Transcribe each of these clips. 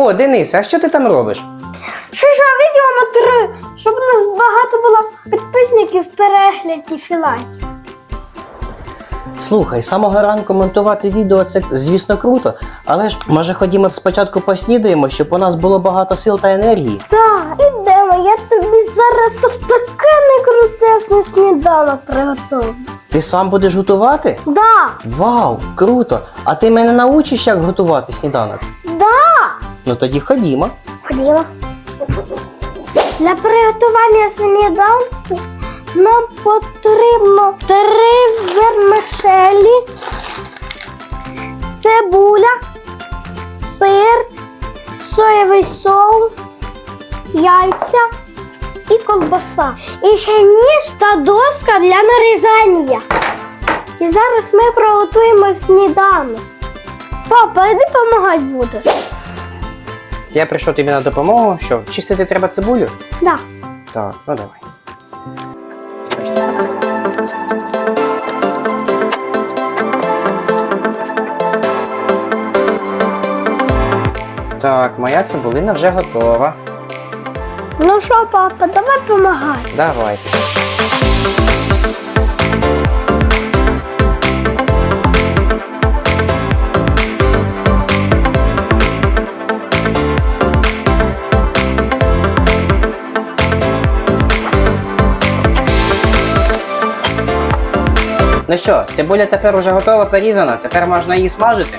О, Денис, а що ти там робиш? Що що, відео на три, щоб у нас багато було підписників, переглядів і лайків. Слухай, самого ранку монтувати відео це, звісно, круто, але ж може ходімо спочатку поснідаємо, щоб у нас було багато сил та енергії. Так, ідемо, я тобі зараз тут таке некрутесне сніданок приготую. Ти сам будеш готувати? Да, Вау, круто! А ти мене научиш, як готувати сніданок? да. Ну тоді ходімо. Ходімо. Для приготування сніданку нам потрібно три вермишелі, цибуля, сир, соєвий соус, яйця і колбаса. І ще ніж та доска для нарізання. І зараз ми приготуємо сніданок. Папа, іди допомагати будеш. Я прийшов тобі на допомогу. Що, чистити треба цибулю? Да. Так, ну давай. Так, моя цибулина вже готова. Ну що, папа, давай помагай. Давай. Ну що, цибуля тепер уже готова порізана, тепер можна її смажити.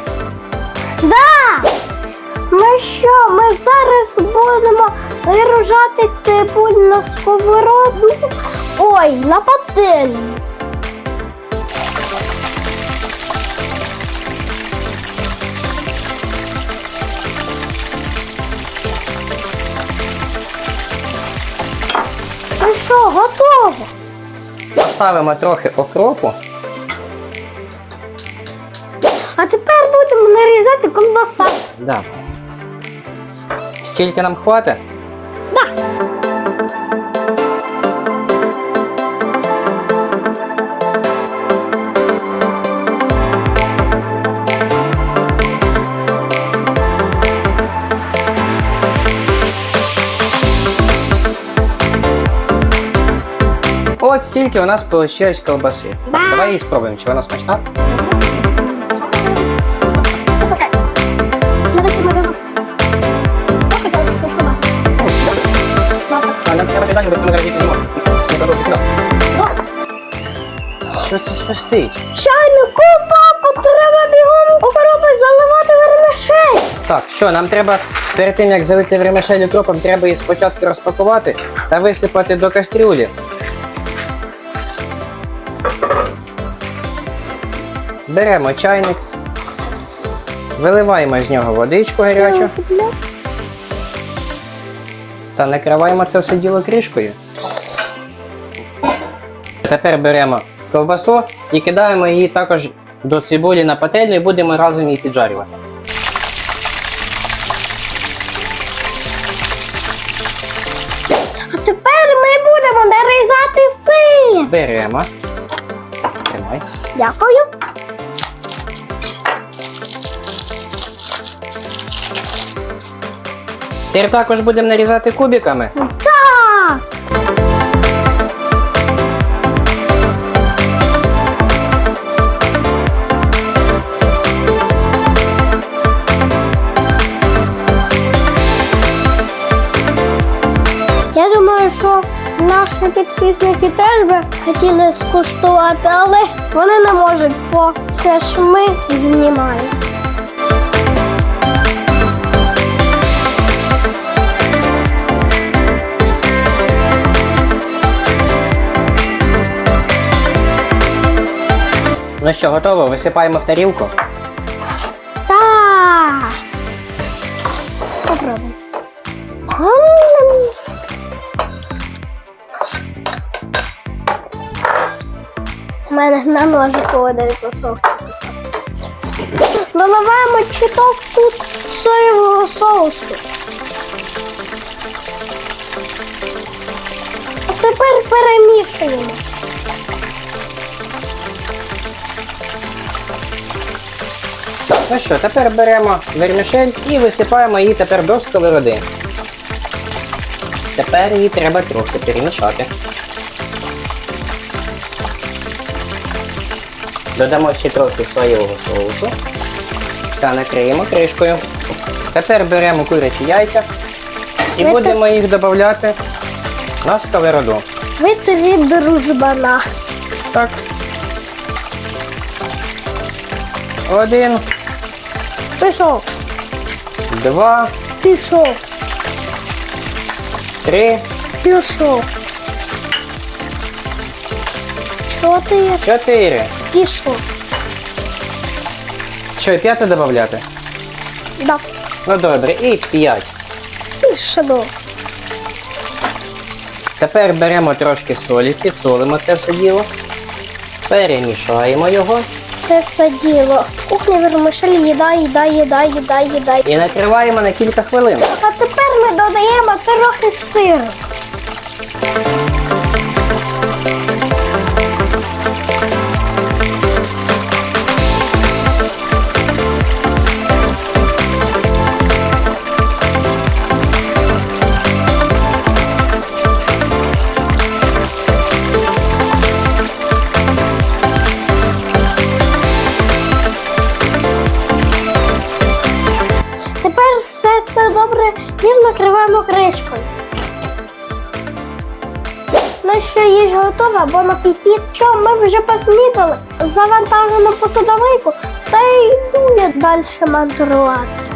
Да! Ну що, ми зараз будемо виружати цибуль на сковороду. Ой, на пательню. Ну що, готово? Поставимо трохи окропу. А тепер будемо нарізати колбасу. Да. Стільки нам хватить? Да. От стільки у нас вийшло колбаси. Так, Да. давай її спробуємо, чи вона смачна? Треба сюди, бо ми зараз можемо. Не сюди. Що це свистить? Чайнику, папа, треба бігом у коробок заливати вермишель. Так, що, нам треба перед тим, як залити вермишель укропом, треба її спочатку розпакувати та висипати до кастрюлі. Беремо чайник, виливаємо з нього водичку гарячу та накриваємо це все діло кришкою. Тепер беремо ковбасу і кидаємо її також до цибулі на пательню і будемо разом її піджарювати. А тепер ми будемо нарізати сир. Беремо. Тримай. Дякую. Сир також будемо нарізати кубиками. Так. Я думаю, що наші підписники теж би хотіли скуштувати, але вони не можуть, бо це ж ми знімаємо. Ну що, готово? Висипаємо в тарілку. Так. Попробуй. У мене на ножику один кусочок. Наливаємо чуток тут соєвого соусу. А тепер перемішуємо. Ну що, тепер беремо вермішель і висипаємо її тепер до сковороди. Тепер її треба трохи перемішати. Додамо ще трохи соєвого соусу та накриємо кришкою. Тепер беремо курячі яйця і Ви будемо їх додавати на сковороду. Ви три дружбана. Так. Один, Пішов, два, пішов, три, пішов. Чотири, чотири. пішов. Що, і п'яте додати? Да, Ну добре, і п'ять. пішов. Тепер беремо трошки солі, підсолимо це все діло. Перемішаємо його Це все діло. Кухня вермишель, їда, їда, їда, їда, їда. і накриваємо на кілька хвилин. А тепер ми додаємо трохи сиру. Добре і накриваємо кришкою. Ну що, їж готова, бон апетит. Що, ми вже поснідали, завантажимо посудовику та й буде далі мандрувати.